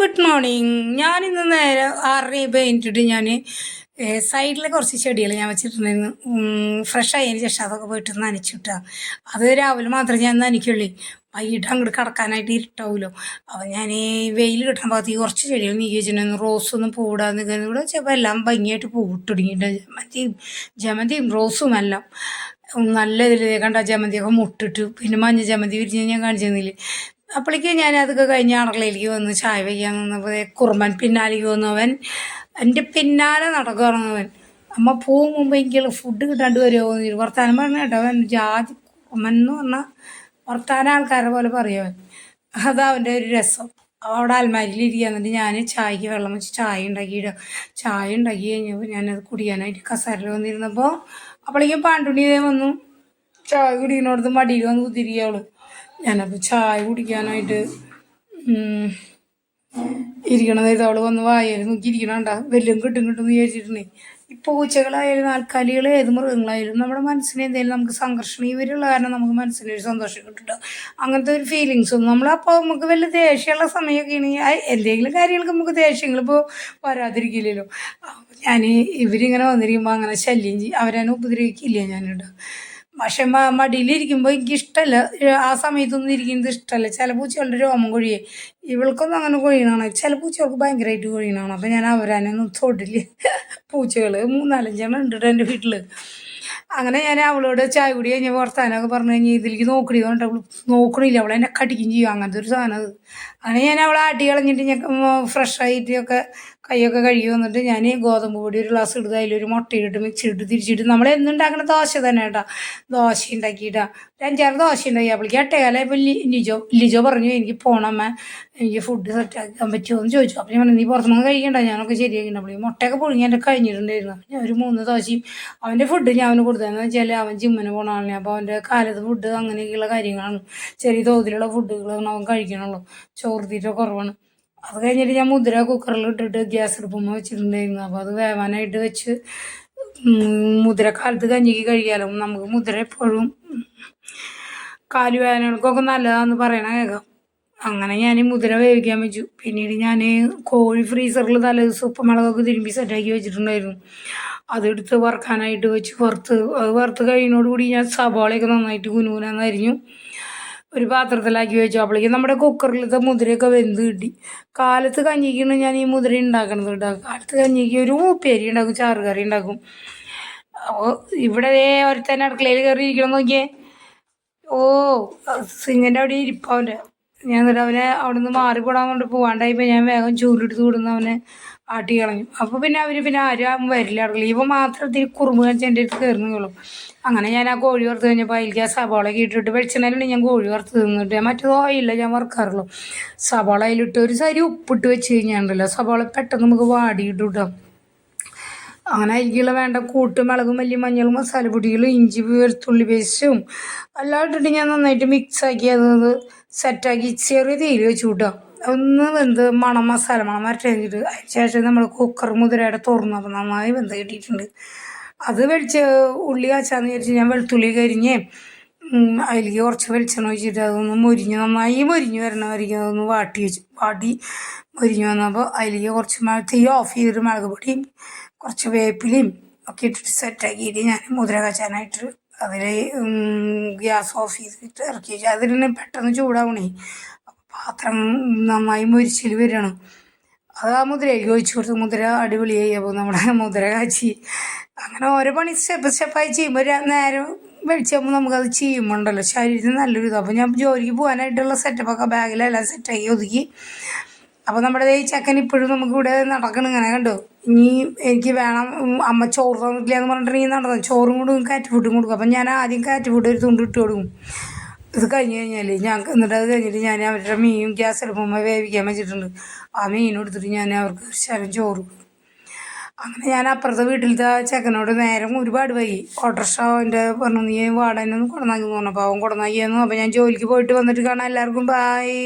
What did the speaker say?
Good morning ഞാൻ ഇന്ന് നേരെ ആറര കഴിഞ്ഞിട്ട് ഞാൻ സൈഡിലെ കുറച്ച് ചെടികൾ ഞാൻ വെച്ചിട്ടുണ്ടായിരുന്നു. ഫ്രഷ് ആയതിന് ശേഷം അതൊക്കെ പോയിട്ട് നനച്ചിട്ടാ. അത് രാവിലെ മാത്രമേ ഞാൻ നനയ്ക്കുള്ളൂ. വൈകിട്ട് അങ്ങോട്ട് കിടക്കാനായിട്ട് ഇരുട്ടാവുമല്ലോ അപ്പോൾ ഞാൻ വെയിൽ കിട്ടുന്ന ഭാഗത്ത് കുറച്ച് ചെടികൾ നീക്കി വെച്ചിട്ടുണ്ടായിരുന്നു റോസൊന്നും പൂടാന്ന് നിൽക്കുന്നത് കൂടെ ചിലപ്പോൾ എല്ലാം ഭംഗിയായിട്ട് പൂവിട്ട് തുടങ്ങിയിട്ടുണ്ട്. ജമന്തിയും ജമന്തിയും റോസും എല്ലാം. നല്ല ഇതിൽ കണ്ട ജമന്തിയൊക്കെ മുട്ടിട്ട് പിന്നെ മഞ്ഞ ജമന്തി വിരിഞ്ഞ് ഞാൻ കാണിച്ചു തന്നില്ലേ അപ്പോഴേക്ക് ഞാൻ അതൊക്കെ കഴിഞ്ഞ അടക്കളയിലേക്ക് വന്ന് ചായ വയ്ക്കാൻ നിന്നപ്പോൾ കുറുമ്പൻ പിന്നാലേക്ക് വന്നവൻ എന്റെ പിന്നാലെ നടക്കുകയാണെന്നവൻ അമ്മ പോകും മുമ്പ് എനിക്ക് ഫുഡ് കിട്ടാണ്ട് വരുമോ എന്ന് വർത്താനം പറഞ്ഞ കേട്ടോ അവൻ. ജാതി കുറുമ്പൻ എന്ന് പറഞ്ഞാൽ വർത്താന ആൾക്കാരെ പോലെ പറയുമോ അതാ അവന്റെ ഒരു രസം. അവിടെ അലമാരിയിലിരിക്കുക എന്നിട്ട് ഞാൻ ചായക്ക് വെള്ളം വെച്ച് ചായ ഉണ്ടാക്കിയിടുക ചായ ഉണ്ടാക്കി കഴിഞ്ഞപ്പോൾ ഞാനത് കുടിക്കാനായിട്ട് കസാരയിൽ വന്നിരുന്നപ്പോൾ അപ്പോഴേക്കും പാണ്ടുണി വന്നു. ചായ കുടിക്കുന്നോടത്ത് മടിയിൽ വന്ന് കുത്തിരിക്കുക അവൾ. ഞാനപ്പോൾ ചായ കുടിക്കാനായിട്ട് ഇരിക്കണത് അവൾ വന്ന് വായാലും നോക്കി ഇരിക്കണണ്ട വല്ലതും കിട്ടും കിട്ടും എന്ന് വിചാരിച്ചിട്ടുണ്ടേ. ഈ പൂച്ചകളായാലും നാൽക്കാലികൾ ഏത് മൃഗങ്ങളായാലും നമ്മുടെ മനസ്സിന് എന്തെങ്കിലും നമുക്ക് സംഘർഷണം ഇവരുള്ള കാരണം നമുക്ക് മനസ്സിന് ഒരു സന്തോഷം കിട്ടും അങ്ങനത്തെ ഒരു ഫീലിങ്സ് ഒന്നും നമ്മളപ്പോൾ നമുക്ക് വലിയ ദേഷ്യമുള്ള സമയമൊക്കെ ആണെങ്കിൽ എന്തെങ്കിലും കാര്യങ്ങൾക്ക് നമുക്ക് ദേഷ്യങ്ങൾ ഇപ്പോൾ വരാതിരിക്കില്ലല്ലോ. ഞാൻ ഇവരിങ്ങനെ വന്നിരിക്കുമ്പോൾ അങ്ങനെ ശല്യം അവരെ ഉപദ്രവിക്കില്ല ഞാനിവിടെ? പക്ഷെ മടിയിലിരിക്കുമ്പോൾ എനിക്ക് ഇഷ്ടമല്ല ആ സമയത്തൊന്നും ഇരിക്കുന്നത് ഇഷ്ടമല്ല ചില പൂച്ചകളുടെ രോമം കൊഴിയേ. ഇവൾക്കൊന്നും അങ്ങനെ കൊഴിയണാണ്. ചില പൂച്ചകൾക്ക് ഭയങ്കരമായിട്ട് കൊഴിയണാണ്. അപ്പം ഞാൻ അവരാനൊന്നും തൊടില്ല. പൂച്ചകൾ മൂന്നാലഞ്ചെണ്ണം ഉണ്ട് ട്ടോ എന്റെ വീട്ടിൽ അങ്ങനെ ഞാൻ അവളോട് ചായ കുടി കഴിഞ്ഞ വർത്താനമൊക്കെ പറഞ്ഞു കഴിഞ്ഞാൽ ഇതിലേക്ക് നോക്കണി പറഞ്ഞിട്ട് അവൾ നോക്കണില്ല. അവളെ എന്നെ കടിക്കും ചെയ്യും. അങ്ങനത്തെ ഒരു സാധനം അങ്ങനെ ഞാൻ അവളെ ആട്ടി കളഞ്ഞിട്ട് ഞാൻ ഫ്രഷ് ആയിട്ട് ഒക്കെ കൈയൊക്കെ കഴുകി വന്നിട്ട് ഞാൻ ഗോതമ്പ് പൊടി ഒരു ഗ്ലാസ് ഇടുക അതിലൊരു മുട്ടയിട്ട് മിക്സ് ഇട്ട് തിരിച്ചിട്ട് നമ്മൾ എന്നുണ്ടാക്കുന്ന ദോശ തന്നെ കേട്ടോ. ദോശ ഉണ്ടാക്കിയിട്ടാ. ഒരു അഞ്ചാറ് ദോശ ഉണ്ടാക്കി അപ്പോഴേക്ക് എട്ടേകാല ലിജോ ലിജോ പറഞ്ഞു എനിക്ക് പോണമ്മ എനിക്ക് ഫുഡ് സെറ്റ് ആക്കാൻ പറ്റുമോ? എന്ന് ചോദിച്ചു. അപ്പോൾ ഞാൻ പറഞ്ഞു നീ പുറത്തുനിന്ന് കഴിക്കണ്ട. ഞാനൊക്കെ ശരിയാക്കിയിട്ട് അപ്പോൾ മുട്ടയൊക്കെ പുഴുങ്ങി എന്റെ കഴിഞ്ഞിട്ടുണ്ടായിരുന്നു ഞാൻ ഒരു മൂന്ന് ദോശയും അവന്റെ ഫുഡ് ഞാൻ അവന് കൊടുത്തതെന്ന് വെച്ചാൽ അവൻ ജിമ്മിന് ആളാണ് അപ്പോൾ അവന്റെ കാലത്ത് ഫുഡ് അങ്ങനെയൊക്കെയുള്ള കാര്യങ്ങളാണ്. ചെറിയ തോതിലുള്ള ഫുഡുകളാണ് അവൻ കഴിക്കണുള്ളൂ ചോറ് തീറ്റ കുറവാണ്. അത് കഴിഞ്ഞിട്ട് ഞാൻ മുദ്ര കുക്കറിൽ ഇട്ടിട്ട് ഗ്യാസ് അടുപ്പുമ്മ വെച്ചിട്ടുണ്ടായിരുന്നു. അപ്പോൾ അത് വേവാനായിട്ട് വെച്ച് മുദ്രക്കാലത്ത് മുദ്ര കാലത്ത് കഞ്ഞിക്ക് കഴിക്കാമല്ലോ നമുക്ക് മുദ്ര എപ്പോഴും കാലുവേദനകൾക്കൊക്കെ നല്ലതാണെന്ന് പറയണ കേൾക്കാം അങ്ങനെ ഞാൻ മുദ്ര വേവിക്കാൻ വെച്ചു. പിന്നീട് ഞാൻ കോഴി ഫ്രീസറിൽ തലേ ദിവസം ഉപ്പുമുളകൊക്കെ തിരുമ്പി സെറ്റാക്കി വെച്ചിട്ടുണ്ടായിരുന്നു. അതെടുത്ത് വറുക്കാനായിട്ട് വെച്ച് വറുത്ത് അത് വറുത്ത് കഴിയുന്നതോടുകൂടി ഞാൻ സവാളയൊക്കെ നന്നായിട്ട് കുനുകുനാന്ന് അരിഞ്ഞു ഒരു പാത്രത്തിലാക്കി വെച്ചു. നമ്മുടെ കുക്കറിലത്തെ മുതിരയൊക്കെ വെന്ത് കിട്ടി. കാലത്ത് കഞ്ഞിക്കാണ് ഞാൻ ഈ മുതിര ഉണ്ടാക്കണത് കേട്ടോ. കാലത്ത് കഞ്ഞിക്ക് ഒരു ഉപ്പേരി ഉണ്ടാക്കും ചാറ് കറി ഉണ്ടാക്കും. അപ്പോൾ ഇവിടെ ഒരുത്തന്നെ അടുക്കളയിൽ കയറി ഇരിക്കണം നോക്കിയേ. ഓ സിങ്ങിന്റെ അവിടെ ഇരിപ്പവന്റെ ഞാൻ എന്നിട്ട് അവനെ അവിടെ നിന്ന് മാറിപ്പോടാൻ കൊണ്ട് പോവാണ്ടായപ്പോൾ ഞാൻ വേഗം ചൂലെടുത്ത് കൊടുന്ന് അവനെ ആട്ടി കളഞ്ഞു. അപ്പോൾ പിന്നെ അവർ പിന്നെ ആരും വരില്ല. അടുക്കള ഇവ മാത്രം ഇത്തിരി കുറുമ്പ് കാണിച്ച് എന്റെ അടുത്ത് കയറുന്നുള്ളൂ അങ്ങനെ ഞാൻ ആ കോഴി വറുത്ത് കഴിഞ്ഞപ്പോൾ അതിലേക്ക് ആ സവാള ഇട്ടിട്ട് വെളിച്ചെണ്ണയിലാണ് ഞാൻ കോഴി വറുത്ത് തിന്നിട്ട്. ഞാൻ മറ്റേതോ ഇല്ല ഞാൻ വറുക്കാറുള്ളൂ. സവാള അതിലിട്ട് ഒരു സരി ഉപ്പിട്ട് വെച്ച് കഴിഞ്ഞാണ്ടല്ലോ. സവാള പെട്ടെന്ന് നമുക്ക് വാടിയിട്ട് കിട്ടും അങ്ങനെ അരിക്കുള്ള വേണ്ട കൂട്ടും മുളകും മല്ലി മഞ്ഞളും മസാലപ്പൊടികളും ഇഞ്ചി വെളുത്തുള്ളി പേസ്റ്റും എല്ലാം ഇട്ടിട്ട് ഞാൻ നന്നായിട്ട് മിക്സ് ആക്കി അത് സെറ്റാക്കി ചെറിയ തീയിൽ വെച്ച് കൂട്ടുക. ഒന്ന് വെന്ത് മണം മസാല മണം വരട്ടിട്ട് അതിന് ശേഷം നമ്മൾ കുക്കർ മുതിരയുടെ തുറന്നു. അപ്പം നന്നായി വെന്ത് കിട്ടിയിട്ടുണ്ട്. അത് വെളിച്ച ഉള്ളി കാച്ചാന്ന് വിചാരിച്ച് ഞാൻ വെളുത്തുള്ളി കരിഞ്ഞ് അതിലേക്ക് കുറച്ച് വെളിച്ചെണ്ണ ഒഴിച്ചിട്ട് അതൊന്ന് മൊരിഞ്ഞ് നന്നായി മൊരിഞ്ഞ് വരണ വരയ്ക്കും അതൊന്ന് വാട്ടി വെച്ചു വാട്ടി മൊരിഞ്ഞ് വന്നപ്പോൾ അതിലേക്ക് കുറച്ച് തീ ഓഫ് ചെയ്തിട്ട് മുളക് പൊടിയും കുറച്ച് വേപ്പിലയും ഒക്കെ ഇട്ടിട്ട് സെറ്റാക്കിയിട്ട് ഞാൻ മുതിര കാച്ചാനായിട്ട് അതിൽ ഗ്യാസ് ഓഫ് ചെയ്തിട്ട് ഇറക്കി അതിൽ തന്നെ പെട്ടെന്ന് ചൂടാവണേ. പാത്രം നന്നായി മുരിച്ചിൽ വരണം. അത് ആ മുദ്രയ്ക്ക് ഒഴിച്ചു കൊടുത്ത് മുദ്ര അടിപൊളിയായി. അപ്പോൾ നമ്മുടെ മുദ്ര കാച്ചി. അങ്ങനെ ഓരോ പണി സ്റ്റെപ്പ് സ്റ്റെപ്പായി ചെയ്യുമ്പോൾ നേരം വെളിച്ചാകുമ്പോൾ നമുക്കത് ചെയ്യുമ്പോൾ ഉണ്ടല്ലോ ശരീരത്തിന് നല്ലൊരു ഇത് അപ്പോൾ ഞാൻ ജോലിക്ക് പോകാനായിട്ടുള്ള സെറ്റപ്പൊക്കെ ബാഗിലെല്ലാം സെറ്റാക്കി ഒതുക്കി. അപ്പോൾ നമ്മുടെ ഈ ചെക്കൻ ഇപ്പോഴും നമുക്ക് ഇവിടെ നടക്കണം ഇങ്ങനെ കണ്ടോ? ഇനി എനിക്ക് വേണം അമ്മ ചോറ് തന്നിട്ടില്ല എന്ന് പറഞ്ഞിട്ടുണ്ടെങ്കിൽ നടന്നു ചോറും കൊടുക്കും കാറ്റ് ഫുഡും കൊടുക്കും. അപ്പം ഞാൻ ആദ്യം കാറ്റ് ഫുഡ് ഒരു തുണ്ട് ഇട്ട് കൊടുക്കും. ഇത് കഴിഞ്ഞ് കഴിഞ്ഞാൽ ഞാൻ എന്നിട്ട് അത് കഴിഞ്ഞിട്ട് ഞാൻ അവരുടെ മീനും ഗ്യാസ് എടുക്കുമ്പോൾ വേവിക്കാൻ വെച്ചിട്ടുണ്ട്. ആ മീൻ എടുത്തിട്ട് ഞാൻ അവർക്ക് ശരം ചോറ് അങ്ങനെ ഞാൻ അപ്പുറത്തെ വീട്ടിലത്തെ ചെക്കനോട് നേരം ഒരുപാട് വൈകി. ഓട്ടോറിക്ഷ അവന്റെ പറഞ്ഞു നീ വാടനൊന്നും കൊടന്നാക്കി പറഞ്ഞപ്പോൾ അവൻ കൊടന്നാക്കിയെന്നു അപ്പോൾ ഞാൻ ജോലിക്ക് പോയിട്ട് വന്നിട്ട് കാണാം. എല്ലാവർക്കും ബായ്